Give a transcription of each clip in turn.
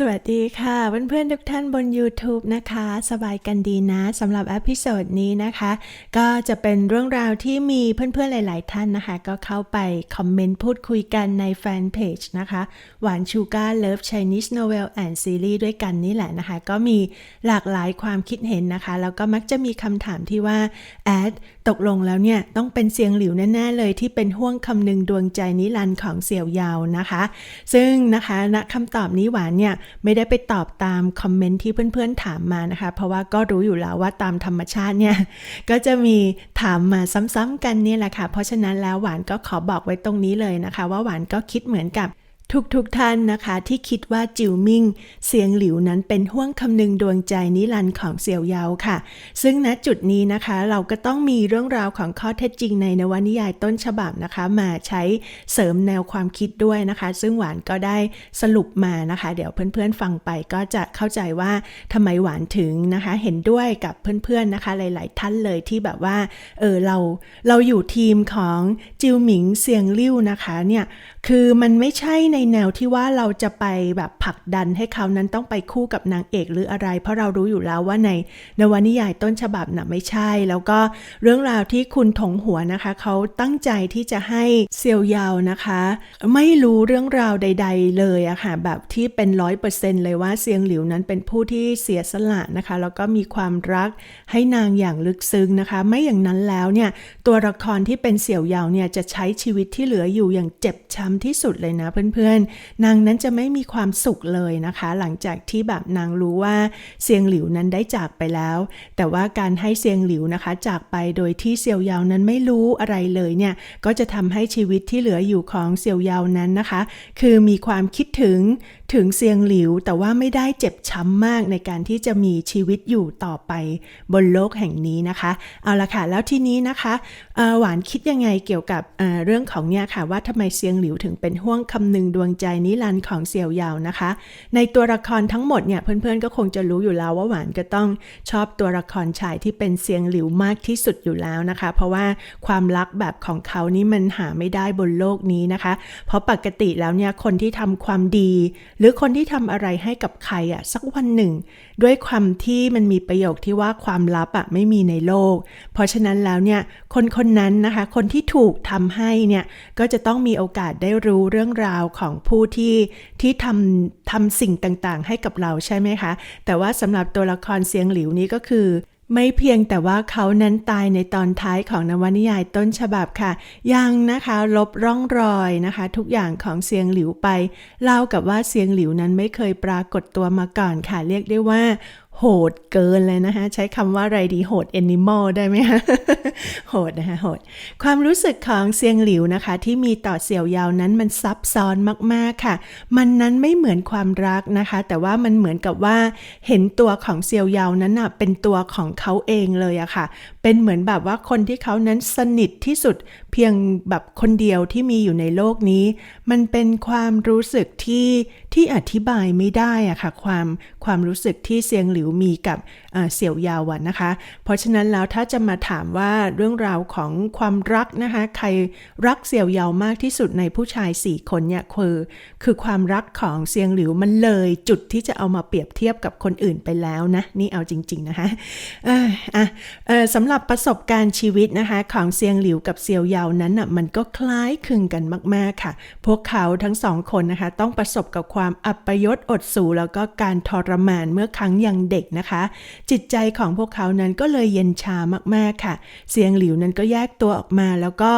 สวัสดีค่ะ เพื่อนๆทุกท่านบน YouTube นะคะ สบายกันดีนะสำหรับอพิโซดนี้นะคะ ก็จะเป็นเรื่องราวที่มีเพื่อนๆหลาย ๆ ท่านนะคะ ก็เข้าไปคอมเมนต์พูดคุยกันในแฟนเพจนะคะ หวานชูการเลิฟ Chinese Novel and Series ด้วยกันนี่แหละนะคะ ก็มีหลากหลายความคิดเห็นนะคะ แล้วก็มักจะมีคำถามที่ว่าแอดตกลงแล้วเนี่ยต้องเป็นเสียงหลิวแน่ ๆ เลยที่เป็นห่วงคำนึงดวงใจนิรันดร์ของเสี่ยวยาวนะคะ ซึ่งนะคะณคำตอบนี้หวานเนี่ยไม่ได้ไปตอบตามคอมเมนต์ที่เพื่อนๆถามมานะคะ เพราะว่าก็รู้อยู่แล้วว่าตามธรรมชาติเนี่ย ก็จะมีถามมาซ้ำๆกันเนี่ยแหละค่ะ เพราะฉะนั้นแล้วหวานก็ขอบอกไว้ตรงนี้เลยนะคะ ว่าหวานก็คิดเหมือนกับ ทุกๆทท่านนะคะที่คิดว่าจิวมิงเสียงหลิวนั้นเป็นห่วงคำนึงดวงใจนิรันดร์ของเสี่ยวเยาค่ะ ซึ่งณจุดนี้นะคะเราก็ต้องมีเรื่องราวของข้อเท็จจริงในนวนิยายต้นฉบับนะคะ มาใช้เสริมแนวความคิดด้วยนะคะ ซึ่งหวานก็ได้สรุปมานะคะ เดี๋ยวเพื่อนๆฟังไปก็จะเข้าใจว่าทำไมหวานถึงนะคะ เห็นด้วยกับเพื่อนๆนะคะ หลาย ๆ ท่านเลยที่แบบว่าเออเราเราอยู่ทีมของจิวหมิงเซียงลิ่วนะคะเนี่ยคือมันไม่ใช่ในในแนวที่ว่าเราจะไปแบบผลักดันให้เขานั้นต้องไปคู่กับนางเอกหรืออะไร เพราะเรารู้อยู่แล้วว่าในนวนิยายต้นฉบับน่ะไม่ใช่ แล้วก็เรื่องราวที่คุณถงหัวนะคะ เขาตั้งใจที่จะให้เซียวยาวนะคะ ไม่รู้เรื่องราวใด ๆ เลยอะค่ะแบบที่เป็นร้อยเปอร์เซ็นต์เลยว่าเซียงหลิวนั้นเป็นผู้ที่เสียสละนะคะ แล้วก็มีความรักให้นางอย่างลึกซึ้งนะคะ ไม่อย่างนั้นแล้วเนี่ยตัวละครที่เป็นเสี่ยวยาวเนี่ยจะใช้ชีวิตที่เหลืออยู่อย่างเจ็บช้ำที่สุดเลยนะเพื่อนอนางนั้นจะไม่มีความสุขเลยนะคะ หลังจากที่แบบนางรู้ว่าเซียงหลิวนั้นได้จากไปแล้ว แต่ว่าการให้เซียงหลิวนะคะ จากไปโดยที่เซียวยาวนั้นไม่รู้อะไรเลยเนี่ยก็จะทำให้ชีวิตที่เหลืออยู่ของเซียวยาวนั้นนะคะ คือมีความคิดถึง ถึงเซียงหลิวแต่ว่าไม่ได้เจ็บช้ำมากในการที่จะมีชีวิตอยู่ต่อไปบนโลกแห่งนี้นะคะ เอาละค่ะ แล้วทีนี้นะคะหวานคิดยังไงเกี่ยวกับเเรื่องของเนี่ยค่ะ ว่าทำไมเซียงหลิวถึงเป็นห่วงคำนึงดวงใจนิรันดร์ของเสี่ยวยาวนะคะ ในตัวละครทั้งหมดเนี่ยเพื่อนๆก็คงจะรู้อยู่แล้วว่าหวานก็ต้องชอบตัวละครชายที่เป็นเซียงหลิวมากที่สุดอยู่แล้วนะคะ เพราะว่าความรักแบบของเขานี่มันหาไม่ได้บนโลกนี้นะคะ เพราะปกติแล้วเนี่ยคนที่ทำความดีหรือคนที่ทำอะไรให้กับใครอะสักวันหนึ่ง ด้วยความที่มันมีประโยคที่ว่าความลับอะไม่มีในโลก เพราะฉะนั้นแล้วเนี่ยคนคนนั้นนะคะ คนที่ถูกทำให้เนี่ยก็จะต้องมีโอกาสได้รู้เรื่องราวของผู้ที่ที่ทำทำสิ่งต่างๆ ให้กับเราใช่ไหมคะ แต่ว่าสำหรับตัวละครเสียงหลิวนี้ก็คือ ไม่เพียงแต่ว่าเขานั้นตายในตอนท้ายของนวนิยายต้นฉบับค่ะ ยังนะคะลบร่องรอยนะคะ ทุกอย่างของเสียงหลิวไป เล่ากับว่าเสียงหลิวนั้นไม่เคยปรากฏตัวมาก่อนค่ะ เรียกได้ว่า โหดเกินเลยนะคะ ใช้คำว่าอะไรดีโหดแอนิมอลได้ไหมคะโหดนะคะโหด ความรู้สึกของเซียงหลิวนะคะ ที่มีต่อเสี่ยวยาวนั้นมันซับซ้อนมากๆค่ะ มันนั้นไม่เหมือนความรักนะคะ แต่ว่ามันเหมือนกับว่าเห็นตัวของเสี่ยวยาวนั้นอะเป็นตัวของเขาเองเลยอะค่ะ เป็นเหมือนแบบว่าคนที่เขานั้นสนิทที่สุด พียงแบบคนเดียวที่มีอยู่ในโลกนี้ มันเป็นความรู้สึกที่ที่อธิบายไม่ได้อะค่ะความความรู้สึกที่เซียงหลิวมีกับเสี่ยวยาวนะคะ เพราะฉะนั้นแล้วถ้าจะมาถามว่าเรื่องราวของความรักนะคะ ใครรักเสี่ยวยาวมากที่สุดในผู้ชาย 4 คนเนี่ยคือคือความรักของเซียงหลิวมันเลยจุดที่จะเอามาเปรียบเทียบกับคนอื่นไปแล้วนะนี่เอาจริง ๆนะคะออะสำหรับประสบการณ์ชีวิตนะคะของเซียงหลิวกับเสี่ยวยาวนั้นอะมันก็คล้ายคลึงกันมาก ๆ ค่ะ พวกเขาทั้งสองคนนะคะ ต้องประสบกับความอัปยศอดสูแล้วก็การทรมานเมื่อครั้งยังเด็กนะคะ จิตใจของพวกเขานั้นก็เลยเย็นชามาก ๆ ค่ะ เสียงหลิวนั้นก็แยกตัวออกมา แล้วก็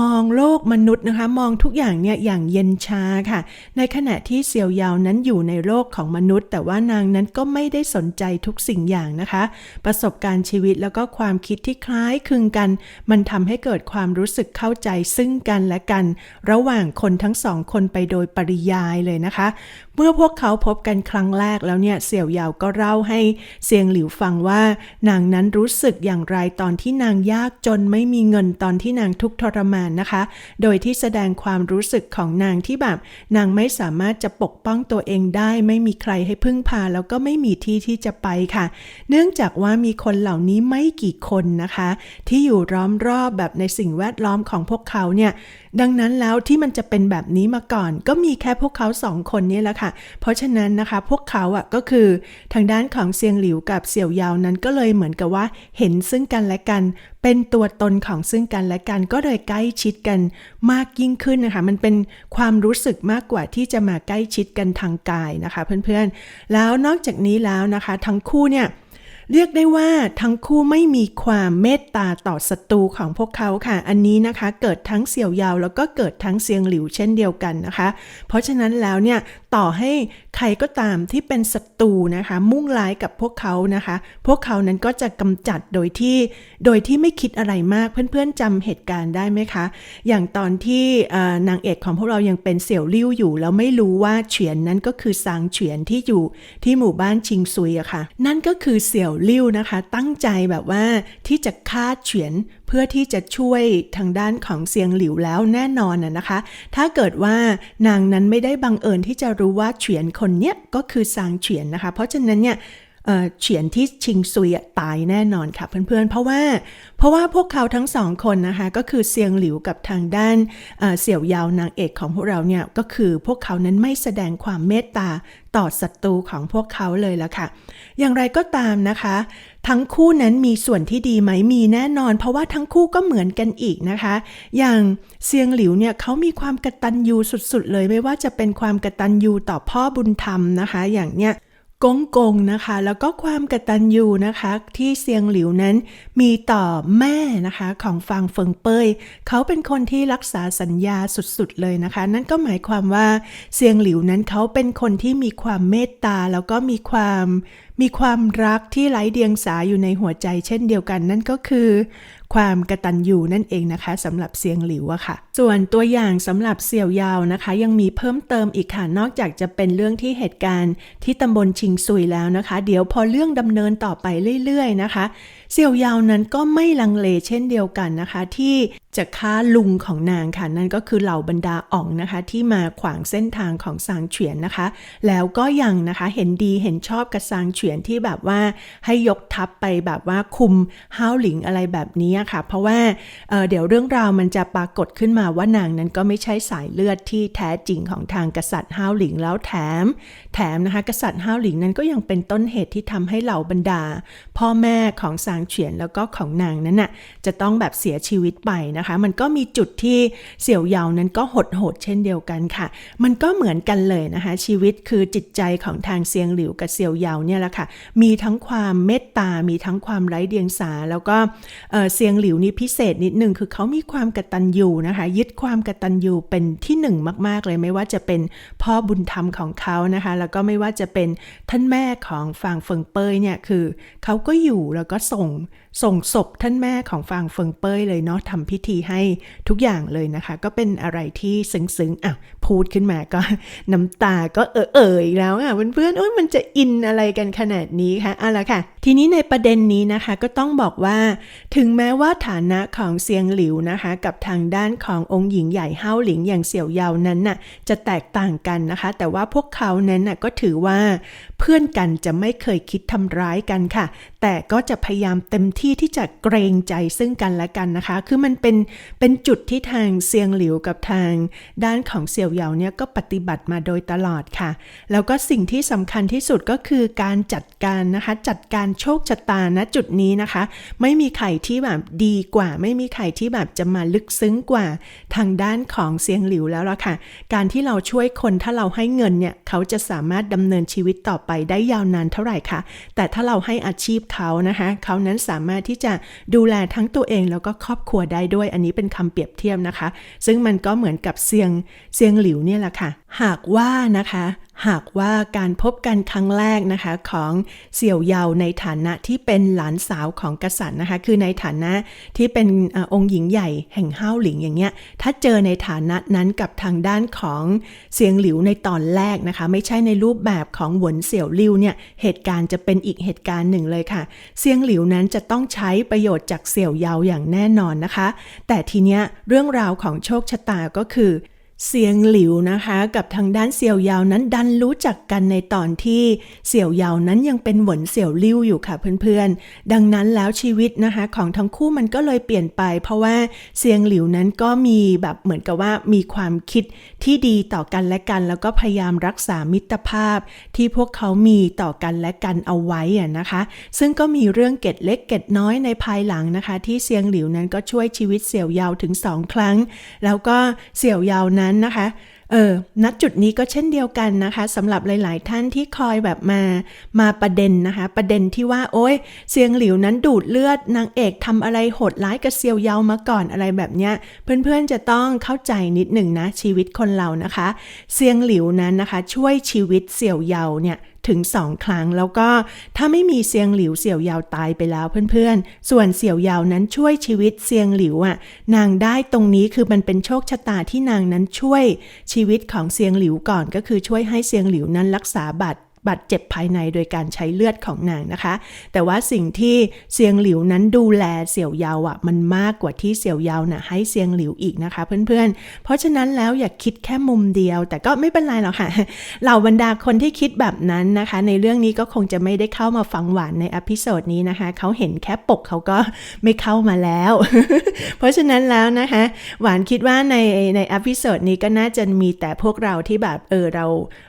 มองโลกมนุษย์นะคะ มองทุกอย่างเนี่ยอย่างเย็นชาค่ะ ในขณะที่เซียวยาวนั้นอยู่ในโลกของมนุษย์ แต่ว่านางนั้นก็ไม่ได้สนใจทุกสิ่งอย่างนะคะ ประสบการณ์ชีวิตแล้วก็ความคิดที่คล้ายคลึงกัน มันทำให้เกิดความรู้สึกเข้าใจซึ่งกันและกัน ระหว่างคนทั้งสองคนไปโดยปริยายเลยนะคะ เมื่อพวกเขาพบกันครั้งแรกแล้วเนี่ยเสี่ยวยาวก็เล่าให้เซียงหลิวฟังว่า นางนั้นรู้สึกอย่างไรตอนที่นางยากจนไม่มีเงินตอนที่นางทุกทรมานนะคะ โดยที่แสดงความรู้สึกของนางที่แบบนางไม่สามารถจะปกป้องตัวเองได้ ไม่มีใครให้พึ่งพาแล้วก็ไม่มีที่ที่จะไปค่ะ เนื่องจากว่ามีคนเหล่านี้ไม่กี่คนนะคะ ที่อยู่ร้อมรอบแบบในสิ่งแวดล้อมอมของพวกเขาเนี่ย ดังนั้นแล้วที่มันจะเป็นแบบนี้มาก่อน ก็มีแค่พวกเขาสองคนนี้แหละค่ะ เพราะฉะนั้นนะคะพวกเขาอะก็คือทางด้านของเซียงหลิวกับเสี่ยวยาวนั้นก็เลยเหมือนกับว่าเห็นซึ่งกันและกัน เป็นตัวตนของซึ่งกันและกัน ก็เลยใกล้ชิดกันมากยิ่งขึ้นนะคะ มันเป็นความรู้สึกมากกว่าที่จะมาใกล้ชิดกันทางกายนะคะ เพื่อนๆ แล้วนอกจากนี้แล้วนะคะ ทั้งคู่เนี่ย เรียกได้ว่าทั้งคู่ไม่มีความเมตตาต่อศัตรูของพวกเขาค่ะ อันนี้นะคะเกิดทั้งเสี่ยวยาวแล้วก็เกิดทั้งเซียงหลิวเช่นเดียวกันนะคะ เพราะฉะนั้นแล้วเนี่ยต่อให้ใครก็ตามที่เป็นศัตรูนะคะ มุ่งร้ายกับพวกเขานะคะ พวกเขานั้นก็จะกำจัดโดยที่ โดยที่ไม่คิดอะไรมากเพื่อนๆจำเหตุการณ์ได้ไหมคะ อย่างตอนที่นางเอกของพวกเรายังเป็นเสี่ยวลิ่วอยู่ แล้วไม่รู้ว่าเฉียนนั้นก็คือซางเฉียนที่อยู่ที่หมู่บ้านชิงซุยอะค่ะ นั่นก็คือเสี่ยวลิ่วนะคะ ตั้งใจแบบว่าที่จะฆ่าเฉียนเพื่อที่จะช่วยทางด้านของเซียงหลิวแล้วแน่นอนนะนะคะ ถ้าเกิดว่านางนั้นไม่ได้บังเอิญที่จะรู้ว่าเฉียนคนเนี้ยก็คือซางเฉียนนะคะ เพราะฉะนั้นเนี่ย เฉียนที่ชิงซุยตายแน่นอนค่ะเพื่อนๆ เพราะว่าเพราะว่าพวกเขาทั้งสองคนนะคะก็คือเซียงหลิวกับทางด้านเเสี่ยวยาวนางเอกของพวกเราเนี่ยก็คือพวกเขานั้นไม่แสดงความเมตตาต่อศัตรูของพวกเขาเลยละค่ะ อย่างไรก็ตามนะคะ ทั้งคู่นั้นมีส่วนที่ดีไหมมีแน่นอน เพราะว่าทั้งคู่ก็เหมือนกันอีกนะคะ อย่างเซียงหลิวเนี่ยเขามีความกระตัญญูสุดๆ เลยไม่ว่าจะเป็นความกระตัญญูต่อพ่อบุญธรรมนะคะ อย่างเนี้ย กงกงนะคะ แล้วก็ความกตัญญูนะคะ ที่เซียงหลิวนั้นมีต่อแม่นะคะของฟางเฟิงเป้ยเขาเป็นคนที่รักษาสัญญาสุดๆเลยนะคะ นั่นก็หมายความว่าเซียงหลิวนั้นเขาเป็นคนที่มีความเมตตาแล้วก็มีความมีความรักที่ไร้เดียงสาอยู่ในหัวใจเช่นเดียวกัน นั่นก็คือความกระตัญญูนั่นเองนะคะสำหรับเซียงหลิวอะค่ะ ส่วนตัวอย่างสำหรับเสี่ยวยาวนะคะ ยังมีเพิ่มเติมอีกค่ะนอกจากจะเป็นเรื่องที่เหตุการณ์ที่ตำบลชิงซุยแล้วนะคะ เดี๋ยวพอเรื่องดำเนินต่อไปเรื่อยๆนะคะ เสี่ยวยาวนั้นก็ไม่ลังเลเช่นเดียวกันนะคะ ที่จะฆ่าลุงของนางค่ะนั่นก็คือเหล่าบรรดาอ่องนะคะ ที่มาขวางเส้นทางของซางเฉียนนะคะ แล้วก็ยังนะคะเห็นดีเห็นชอบกับซางเฉียนที่แบบว่าให้ยกทัพไปแบบว่าคุมห้าวหลิงอะไรแบบนี้ค่ะ เพราะว่าเเดี๋ยวเรื่องราวมันจะปรากฏขึ้นมาว่านางนั้นก็ไม่ใช่สายเลือดที่แท้จริงของทางกษัตริย์ห้าวหลิงแล้วแถม แถมนะคะกษัตริย์ห้าวหลิงนั้นก็ยังเป็นต้นเหตุที่ทำให้เหล่าบรรดา พ่อแม่ของซางเฉียนแล้วก็ของนางนั้นน่ะจะต้องแบบเสียชีวิตไปนะคะ มันก็มีจุดที่เสี่ยวเยานั้นก็หดโหดเช่นเดียวกันค่ะ มันก็เหมือนกันเลยนะคะ ชีวิตคือจิตใจของทางเซียงหลิวกับเสี่ยวเยาเนี่ยแหละค่ะมีทั้งความเมตตา มีทั้งความไร้เดียงสาแล้วก็เออซียงหลิวนี่พิเศษนิดหนึ่งคือเขามีความกตัญญูนะคะ ยึดความกตัญญูเป็นที่หนึ่งมาก ๆ เลยไม่ว่าจะเป็นพ่อบุญธรรมของเขานะคะ แล้วก็ไม่ว่าจะเป็นท่านแม่ของฟางเฟิงเปยเนี่ยคือเขาก็อยู่แล้วก็ส่ง ส่งศพท่านแม่ของฟางเฟิงเป้ยเลยเนาะทำพิธีให้ทุกอย่างเลยนะคะ ก็เป็นอะไรที่ซึ้งๆอะพูดขึ้นมาก็น้ำตาก็เออเอ่ยแล้วอะเพื่อนๆโอ้ยมันจะอินอะไรกันขนาดนี้คะเอาละค่ะ ทีนี้ในประเด็นนี้นะคะก็ต้องบอกว่า ถึงแม้ว่าฐานะของเซียงหลิวนะคะ กับทางด้านขององค์หญิงใหญ่เฮาหลิงอย่างเสี่ยวเยาวนั้นน่ะจะแตกต่างกันนะคะ แต่ว่าพวกเขานั้นน่ะก็ถือว่าเพื่อนกันจะไม่เคยคิดทำร้ายกันค่ะ แต่ก็จะพยายามเต็มที่ที่จะเกรงใจซึ่งกันและกันนะคะ คือมันเป็นเป็นจุดที่ทางเซียงหลิวกับทาง ด้านของเสี่ยวเหยาเนี่ยก็ปฏิบัติมาโดยตลอดค่ะ แล้วก็สิ่งที่สำคัญที่สุดก็คือการจัดการนะคะ จัดการโชคชะตาณจุดนี้นะคะ ไม่มีใครที่แบบดีกว่า ไม่มีใครที่แบบจะมาลึกซึ้งกว่าทางด้านของเซียงหลิวแล้วล่ะค่ะ การที่เราช่วยคนถ้าเราให้เงินเนี่ยเขาจะสามารถดำเนินชีวิตต่อไปได้ยาวนานเท่าไหร่คะแต่ถ้าเราให้อาชีพเขานะคะเขานั้นสามารถที่จะดูแลทั้งตัวเองแล้วก็ครอบครัวได้ด้วย อันนี้เป็นคำเปรียบเทียบนะคะ ซึ่งมันก็เหมือนกับเซียงเซียงหลิวเนี่ยแหละค่ะ หากว่านะคะ หากว่าการพบกันครั้งแรกนะคะของเสี่ยวเยาในฐานะที่เป็นหลานสาวของกษัตริย์นะคะ คือในฐานะที่เป็นออองค์หญิงใหญ่แห่งห้าวหลิงอย่างเงี้ย ถ้าเจอในฐานะนั้นกับทางด้านของเสียงหลิวในตอนแรกนะคะ ไม่ใช่ในรูปแบบของหวนเสี่ยวลิวเนี่ยเหตุการณ์จะเป็นอีกเหตุการณ์หนึ่งเลยค่ะ เสียงหลิวนั้นจะต้องใช้ประโยชน์จากเสี่ยวเยาอย่างแน่นอนนะคะ แต่ทีเนี้ยเรื่องราวของโชคชะตาก็คือ เสียงหลิวนะคะ กับทางด้านเสี่ยวยาวนั้นดันรู้จักกันในตอนที่เสี่ยวยาวนั้นยังเป็นหวนเสี่ยวลิ่วอยู่ค่ะเพื่อนๆ ดังนั้นแล้วชีวิตนะคะของทั้งคู่มันก็เลยเปลี่ยนไป เพราะว่าเสียงหลิวนั้นก็มีแบบเหมือนกับว่ามีความคิดที่ดีต่อกันและกัน แล้วก็พยายามรักษามิตรภาพ ที่พวกเขามีต่อกันและกันเอาไว้อะนะคะ ซึ่งก็มีเรื่องเก็ดเล็กเก็ดน้อยในภายหลังนะคะ ที่เซียงหลิวนั้นก็ช่วยชีวิตเสี่ยวยาวถึงสองครั้ง แล้วก็เสี่ยวยาวนั้นนั้นนะคะ เออณจุดนี้ก็เช่นเดียวกันนะคะสำหรับหลาย ๆ ท่านที่คอยแบบมามาประเด็นนะคะ ประเด็นที่ว่าโอ้ยเซียงหลิวนั้นดูดเลือดนางเอกทำอะไรโหดร้ายกับเซียวเยามาก่อนอะไรแบบเนี้ย เพื่อน ๆ จะต้องเข้าใจนิดหนึ่งนะชีวิตคนเรานะคะ เซียงหลิวนั้นนะคะ ช่วยชีวิตเสี่ยวเยาเนี่ย ถึงสองครั้ง แล้วก็ถ้าไม่มีเซียงหลิวเสี่ยวยาวตายไปแล้วเพื่อนๆ ส่วนเสี่ยวยาวนั้นช่วยชีวิตเซียงหลิวอะนางได้ตรงนี้คือมันเป็นโชคชะตาที่นางนั้นช่วยชีวิตของเซียงหลิวก่อนก็คือช่วยให้เซียงหลิวนั้นรักษาบาด บาดเจ็บภายในโดยการใช้เลือดของนางนะคะ แต่ว่าสิ่งที่เซียงหลิวนั้นดูแลเสี่ยวยาวอะมันมากกว่าที่เสี่ยวยาวน่ะให้เซียงหลิวอีกนะคะ เพื่อนๆ เพราะฉะนั้นแล้วอย่าคิดแค่มุมเดียว แต่ก็ไม่เป็นไรหรอกค่ะเหล่าบรรดาคนที่คิดแบบนั้นนะคะ ในเรื่องนี้ก็คงจะไม่ได้เข้ามาฟังหวานในอพิโซดนี้นะคะเขาเห็นแค่ปกเขาก็ไม่เข้ามาแล้ว เพราะฉะนั้นแล้วนะคะ หวานคิดว่าในในอพิโซดนี้ก็น่าจะมีแต่พวกเราที่แบบเออเรา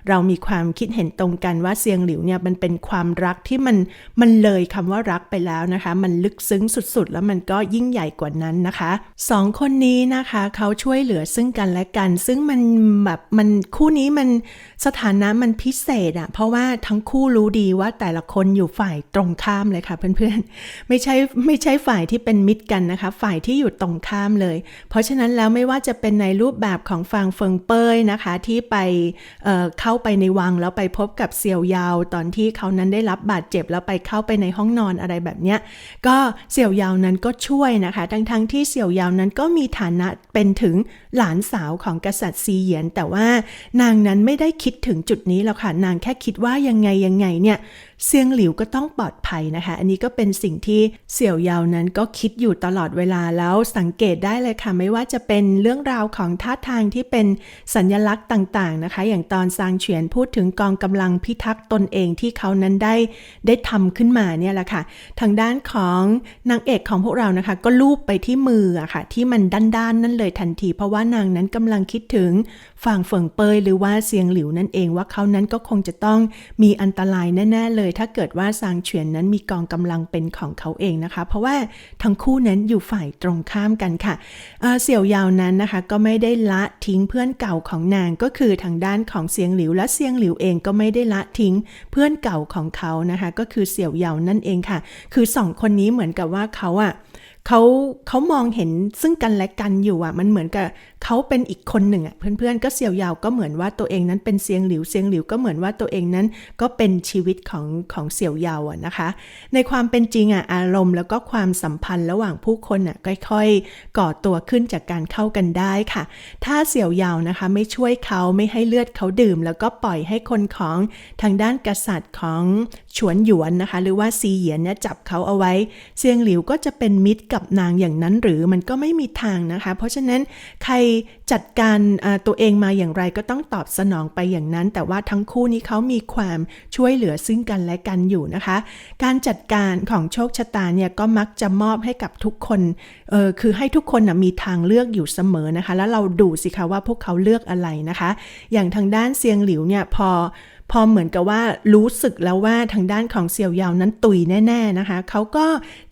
เรามีความคิดเห็นตรงกันว่าเซียงหลิวเนี่ยมันเป็นความรักที่มันมันเลยคำว่ารักไปแล้วนะคะ มันลึกซึ้งสุดๆ แล้วมันก็ยิ่งใหญ่กว่านั้นนะคะสองคนนี้นะคะเขาช่วยเหลือซึ่งกันและกัน ซึ่งมันแบบมันคู่นี้มันสถานะมันพิเศษอะเพราะว่าทั้งคู่รู้ดีว่าแต่ละคนอยู่ฝ่ายตรงข้ามเลยค่ะเพื่อนๆ ไม่ใช่ไม่ใช่ฝ่ายที่เป็นมิตรกันนะคะ ฝ่ายที่อยู่ตรงข้ามเลย เพราะฉะนั้นแล้วไม่ว่าจะเป็นในรูปแบบของฟางเฟิงเป้ยนะคะ ที่ไปเเข้าไปในวังแล้วไปพบกับเซียวยาวตอนที่เขานั้นได้รับบาดเจ็บแล้วไปเข้าไปในห้องนอนอะไรแบบเนี้ยก็เสี่ยวยาวนั้นก็ช่วยนะคะ ทั้งทั้งที่เสี่ยวยาวนั้นก็มีฐานะเป็นถึงหลานสาวของกษัตริย์ซีเหยียน แต่ว่านางนั้นไม่ได้คิดถึงจุดนี้แล้วค่ะ นางแค่คิดว่ายังไงยังไงเนี่ยเซียงหลิวก็ต้องปลอดภัยนะคะ อันนี้ก็เป็นสิ่งที่เสี่ยวยาวนั้นก็คิดอยู่ตลอดเวลาแล้วสังเกตได้เลยค่ะ ไม่ว่าจะเป็นเรื่องราวของท่าทางที่เป็นสัญญลักษณ์ต่างๆนะคะ อย่างตอนซางเฉียนพูดถึงกองกำลังพิทักษ์ตนเองที่เขานั้นได้ได้ทำขึ้นมาเนี่ยแหละค่ะ ทางด้านของนางเอกของพวกเรานะคะ ก็ลูบไปที่มืออะค่ะ ที่มันด้านๆนั่นเลยทันที เพราะว่านางนั้นกำลังคิดถึงฝั่งเฟิงเปยหรือว่าเซียงหลิวนั่นเองว่าเขานั้นก็คงจะต้องมีอันตรายแน่ๆเลยถ้าเกิดว่าซางเฉียนนั้นมีกองกำลังเป็นของเขาเองนะคะ เพราะว่าทั้งคู่นั้นอยู่ฝ่ายตรงข้ามกันค่ะเเสี่ยวยาวนั้นนะคะก็ไม่ได้ละทิ้งเพื่อนเก่าของนางก็คือทางด้านของเสียงหลิวและเสียงหลิวเองก็ไม่ได้ละทิ้งเพื่อนเก่าของเขานะคะ ก็คือเสี่ยวยาวนั่นเองค่ะ คือสองคนนี้เหมือนกับว่าเขาอะ เขาเขามองเห็นซึ่งกันและกันอยู่อะ มันเหมือนกับเขาเป็นอีกคนหนึ่งอะ เพื่อนๆ ก็เสียวยาวก็เหมือนว่าตัวเองนั้นเป็นเสียงหลิว เสียงหลิวก็เหมือนว่าตัวเองนั้นก็เป็นชีวิตของของเสี่ยวยาวอะนะคะ ในความเป็นจริงอะอารมณ์แล้วก็ความสัมพันธ์ระหว่างผู้คนอะค่อยๆ ก่อตัวขึ้นจากการเข้ากันได้ค่ะ ถ้าเสี่ยวยาวนะคะ ไม่ช่วยเขาไม่ให้เลือดเขาดื่ม แล้วก็ปล่อยให้คนของทางด้านกษัตริย์ของฉวนหยวนนะคะ หรือว่าซีเหยียนเนี่ยจับเขาเอาไว้ เสียงหลิวก็จะเป็นมิตรกับนางอย่างนั้นหรือมันก็ไม่มีทางนะคะ เพราะฉะนั้นใครจัดการตัวเองมาอย่างไรก็ต้องตอบสนองไปอย่างนั้น แต่ว่าทั้งคู่นี้เขามีความช่วยเหลือซึ่งกันและกันอยู่นะคะ การจัดการของโชคชะตาเนี่ยก็มักจะมอบให้กับทุกคนเออคือให้ทุกคนนะมีทางเลือกอยู่เสมอนะคะ แล้วเราดูสิคะว่าพวกเขาเลือกอะไรนะคะ อย่างทางด้านเซียงหลิวเนี่ยพอพอเหมือนกับว่ารู้สึกแล้วว่าทางด้านของเสี่ยวยาวนั้นตุยแน่ ๆนะคะ เขาก็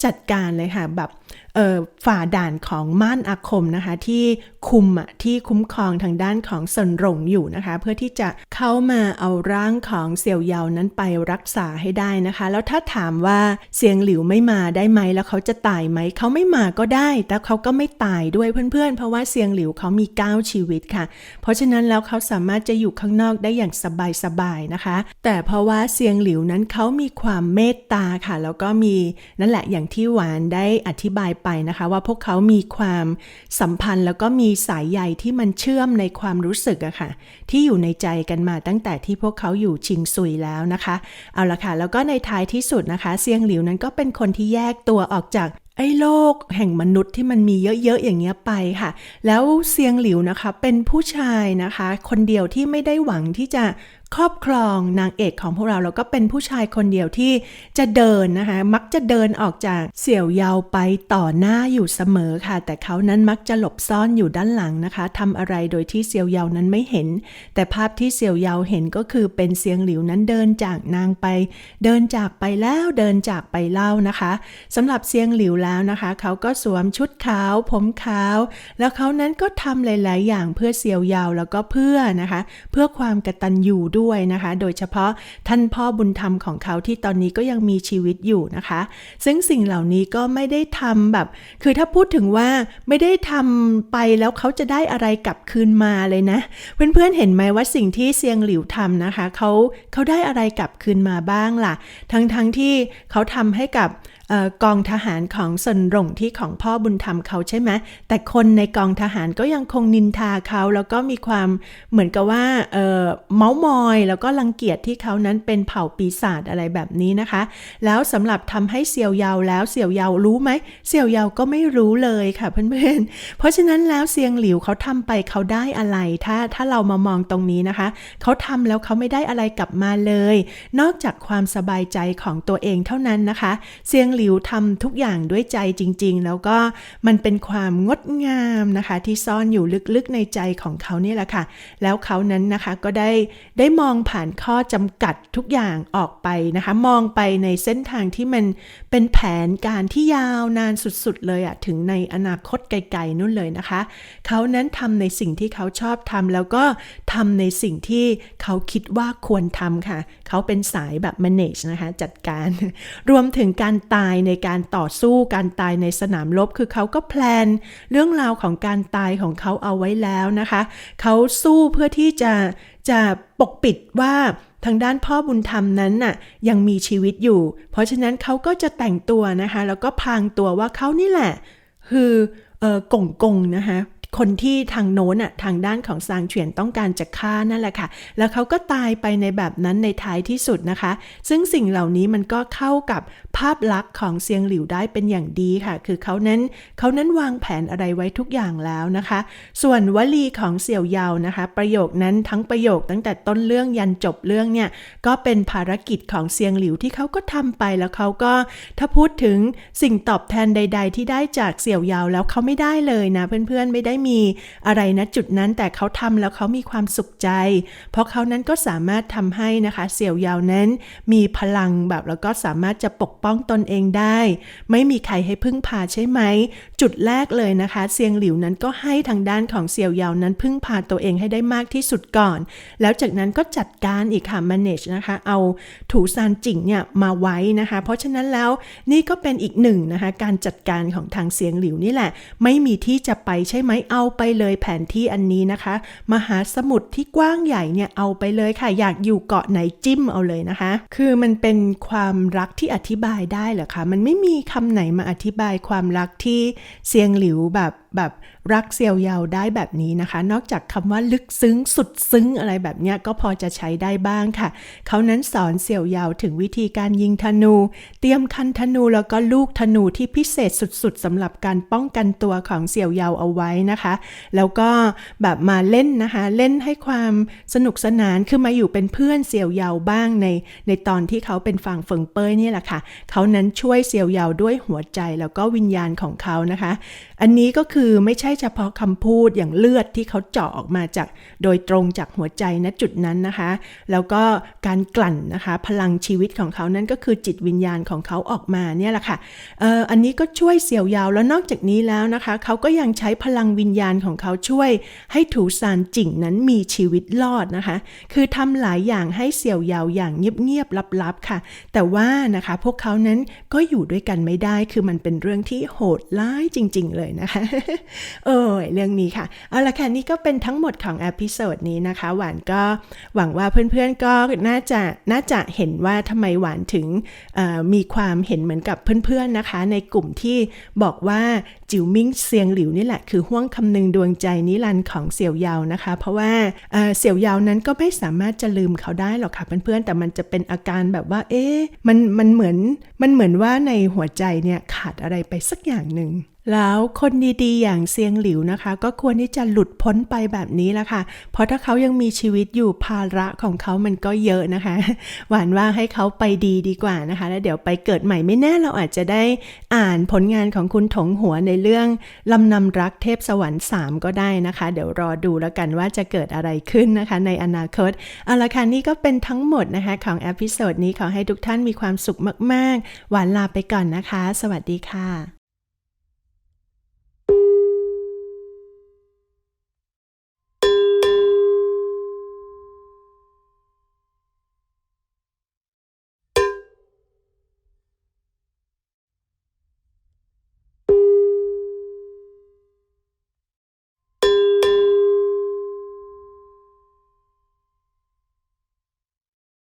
จัดการเลยค่ะแบบ ฝ่าด่านของม่านอาคมนะคะที่คุมอะที่คุ้มครองทางด้านของเซินหลงอยู่นะคะ เพื่อที่จะเข้ามาเอาร่างของเสี่ยวเยานั้นไปรักษาให้ได้นะคะ แล้วถ้าถามว่าเสียงหลิวไม่มาได้ไหมแล้วเขาจะตายไหมเขาไม่มาก็ได้ แต่เขาก็ไม่ตายด้วยเพื่อนๆ เพราะว่าเสียงหลิวเขามี 9 ชีวิตค่ะ เพราะฉะนั้นแล้วเขาสามารถจะอยู่ข้างนอกได้อย่างสบายๆนะคะ แต่เพราะว่าเสียงหลิวนั้นเขามีความเมตตาค่ะ แล้วก็มีนั่นแหละอย่างที่หวานได้อธิบายไปนะคะ ว่าพวกเขามีความสัมพันธ์แล้วก็มีสายใยที่มันเชื่อมในความรู้สึกอะค่ะ ที่อยู่ในใจกันมาตั้งแต่ที่พวกเขาอยู่ชิงซุยแล้วนะคะ เอาละค่ะ แล้วก็ในท้ายที่สุดนะคะเซียงหลิวนั้นก็เป็นคนที่แยกตัวออกจากไอ้โลกแห่งมนุษย์ที่มันมีเยอะๆอย่างเงี้ยไปค่ะ แล้วเซียงหลิวนะคะเป็นผู้ชายนะคะ คนเดียวที่ไม่ได้หวังที่จะ ครอบครองนางเอกของพวกเราแล้วก็เป็นผู้ชายคนเดียวที่จะเดินนะคะ มักจะเดินออกจากเสี่ยวเยาไปต่อหน้าอยู่เสมอค่ะ แต่เขานั้นมักจะหลบซ่อนอยู่ด้านหลังนะคะทำอะไรโดยที่เสี่ยวเยานั้นไม่เห็น แต่ภาพที่เสี่ยวเยาเห็นก็คือเป็นเสียงหลิวนั้นเดินจากนางไป เดินจากไปแล้วเดินจากไปเล่านะคะสำหรับเสียงหลิวแล้วนะคะ เขาก็สวมชุดขาว ผมขาว แล้วเขานั้นก็ทำหลาย ๆ อย่างเพื่อเสี่ยวเยาแล้วก็เพื่อนะคะ เพื่อความกระตัญญูด้วยนะคะ โดยเฉพาะท่านพ่อบุญธรรมของเขาที่ตอนนี้ก็ยังมีชีวิตอยู่นะคะ ซึ่งสิ่งเหล่านี้ก็ไม่ได้ทำแบบ คือถ้าพูดถึงว่าไม่ได้ทำไปแล้วเขาจะได้อะไรกลับคืนมาเลยนะ เพื่อนๆเห็นไหมว่าสิ่งที่เซียงหลิวทำนะคะเขาเขาได้อะไรกลับคืนมาบ้างล่ะ ทั้งๆทที่เขาทำให้กับ กองทหารของสนหลงที่ของพ่อบุญธรรมเขาใช่ไหมแต่คนในกองทหารก็ยังคงนินทาเขา แล้วก็มีความเหมือนกับว่าเเมาส์มอย แล้วก็รังเกียจที่เขานั้นเป็นเผ่าปีศาจอะไรแบบนี้นะคะ แล้วสำหรับทำให้เสี่ยวเยาแล้วเสี่ยวเยารู้ไหมเสี่ยวเยาก็ไม่รู้เลยค่ะเพื่อนๆ เพราะฉะนั้นแล้วเซียงหลิวเขาทำไปเขาได้อะไร ถ้าถ้าเรามามองตรงนี้นะคะ เขาทำแล้วเขาไม่ได้อะไรกลับมาเลย นอกจากความสบายใจของตัวเองเท่านั้นนะคะ เซียงหลิวทำทุกอย่างด้วยใจจริง ๆ แล้วก็มันเป็นความงดงามนะคะ ที่ซ่อนอยู่ลึกๆในใจของเขาเนี่ยแหละค่ะ แล้วเขานั้นนะคะก็ได้ได้มองผ่านข้อจำกัดทุกอย่างออกไปนะคะ มองไปในเส้นทางที่มันเป็นแผนการที่ยาวนานสุดๆเลยอะถึงในอนาคตไกลๆนู่นเลยนะคะ เขานั้นทำในสิ่งที่เขาชอบทำแล้วก็ทำในสิ่งที่เขาคิดว่าควรทำค่ะ เขาเป็นสายแบบ manage นะคะ จัดการ รวมถึงการตามยในการต่อสู้การตายในสนามรบคือเขาก็แพลนเรื่องราวของการตายของเขาเอาไว้แล้วนะคะ เขาสู้เพื่อที่จะจะปกปิดว่าทางด้านพ่อบุญธรรมนั้นน่ะยังมีชีวิตอยู่ เพราะฉะนั้นเขาก็จะแต่งตัวนะคะ แล้วก็พรางตัวว่าเขานี่แหละ คือเออกงกงนะคะ คนที่ทางโน้นอะทางด้านของซางเฉียนต้องการจะฆ่านั่นแหละค่ะ แล้วเขาก็ตายไปในแบบนั้นในท้ายที่สุดนะคะ ซึ่งสิ่งเหล่านี้มันก็เข้ากับภาพลักษณ์ของเซียงหลิวได้เป็นอย่างดีค่ะ คือเขานั้นเขานั้นวางแผนอะไรไว้ทุกอย่างแล้วนะคะ ส่วนวลีของเสี่ยวเยาวนะคะ ประโยคนั้นทั้งประโยคตั้งแต่ต้นเรื่องยันจบเรื่องเนี่ยก็เป็นภารกิจของเซียงหลิวที่เขาก็ทำไปแล้วเขาก็ถ้าพูดถึงสิ่งตอบแทนใด ๆ ที่ได้จากเสี่ยวเยาวแล้วเขาไม่ได้เลยนะเพื่อนๆไม่ได้มีอะไรนะจุดนั้น แต่เขาทำแล้วเขามีความสุขใจ เพราะเขานั้นก็สามารถทำให้นะคะเสี่ยวยาวนั้น มีพลังแบบแล้วก็สามารถจะปกป้องตนเองได้ ไม่มีใครให้พึ่งพาใช่ไหม จุดแรกเลยนะคะ เซียงหลิวนั้นก็ให้ทางด้านของเสี่ยวยาวนั้นพึ่งพาตัวเองให้ได้มากที่สุดก่อน แล้วจากนั้นก็จัดการอีกค่ะ manage นะคะ เอาถูซานจิงเนี่ยมาไว้นะคะ เพราะฉะนั้นแล้วนี่ก็เป็นอีกหนึ่งนะคะ การจัดการของทางเสียงหลิวนี่แหละ ไม่มีที่จะไปใช่ไหมเอาไปเลยแผนที่อันนี้นะคะ มหาสมุทรที่กว้างใหญ่เนี่ยเอาไปเลยค่ะ อยากอยู่เกาะไหนจิ้มเอาเลยนะคะ คือมันเป็นความรักที่อธิบายได้เหรอคะ มันไม่มีคำไหนมาอธิบายความรักที่เซียงหลิวแบบ แบบรักเซียวยาวได้แบบนี้นะคะ นอกจากคำว่าลึกซึ้งสุดซึ้งอะไรแบบเนี้ยก็พอจะใช้ได้บ้างค่ะ เขานั้นสอนเซียวยาวถึงวิธีการยิงธนู เตรียมคันธนูแล้วก็ลูกธนูที่พิเศษสุดๆสำหรับการป้องกันตัวของเซียวยาวเอาไว้นะคะ แล้วก็แบบมาเล่นนะคะ เล่นให้ความสนุกสนานคือมาอยู่เป็นเพื่อนเซียวยาวบ้างใน ในตอนที่เขาเป็นฝั่งเฟิงเป้ยนี่แหละค่ะ เขานั้นช่วยเซียวยาวด้วยหัวใจแล้วก็วิญญาณของเขานะคะ อันนี้ก็คือือไม่ใช่เฉพาะคำพูดอย่างเลือดที่เขาเจาะออกมาจากโดยตรงจากหัวใจณจุดนั้นนะคะ แล้วก็การกลั่นนะคะ พลังชีวิตของเขานั้นก็คือจิตวิญญาณของเขาออกมาเนี่ยแหละค่ะเอออันนี้ก็ช่วยเสี่ยวยาวแล้วนอกจากนี้แล้วนะคะ เขาก็ยังใช้พลังวิญญาณของเขาช่วย ให้ถูซานจิ่งนั้นมีชีวิตรอดนะคะ คือทำหลายอย่างให้เสี่ยวยาวอย่างเงียบๆลับๆค่ะ แต่ว่านะคะพวกเขานั้นก็อยู่ด้วยกันไม่ได้คือมันเป็นเรื่องที่โหดร้ายจริง ๆ เลยนะคะโอ้ยเรื่องนี้ค่ะ เอาละค่ะนี่ก็เป็นทั้งหมดของอพิโซดนี้นะคะ หวานก็หวังว่าเพื่อนๆก็น่าจะน่าจะเห็นว่าทำไมหวานถึงมีความเห็นเหมือนกับเพื่อนๆนะคะ ในกลุ่มที่บอกว่าจิวมิงเซียงหลิวนี่แหละคือห่วงคำนึงดวงใจนิรันดร์ของเสี่ยวเยาวนะคะ เพราะว่าเเสี่ยวเยาวนั้นก็ไม่สามารถจะลืมเขาได้หรอกค่ะเพื่อนๆแต่มันจะเป็นอาการแบบว่า เอ๊ะมันมันเหมือนมันเหมือนว่าในหัวใจเนี่ยขาดอะไรไปสักอย่างหนึ่ง แล้วคนดีๆ อย่างเซียงหลิวนะคะ ก็ควรที่จะหลุดพ้นไปแบบนี้แหละค่ะ เพราะถ้าเขายังมีชีวิตอยู่ภาระของเขามันก็เยอะนะคะ หวานว่าให้เขาไปดีดีกว่านะคะ แล้วเดี๋ยวไปเกิดใหม่ไม่แน่เราอาจจะได้อ่านผลงานของคุณถงหัวในเรื่องลำนำรักเทพสวรรค์3ก็ได้นะคะ เดี๋ยวรอดูแล้วกันว่าจะเกิดอะไรขึ้นนะคะ ในอนาคตเอาละค่ะนี่ก็เป็นทั้งหมดนะคะของอพิโซดนี้ขอให้ทุกท่านมีความสุขมากๆ หวานลาไปก่อนนะคะ สวัสดีค่ะ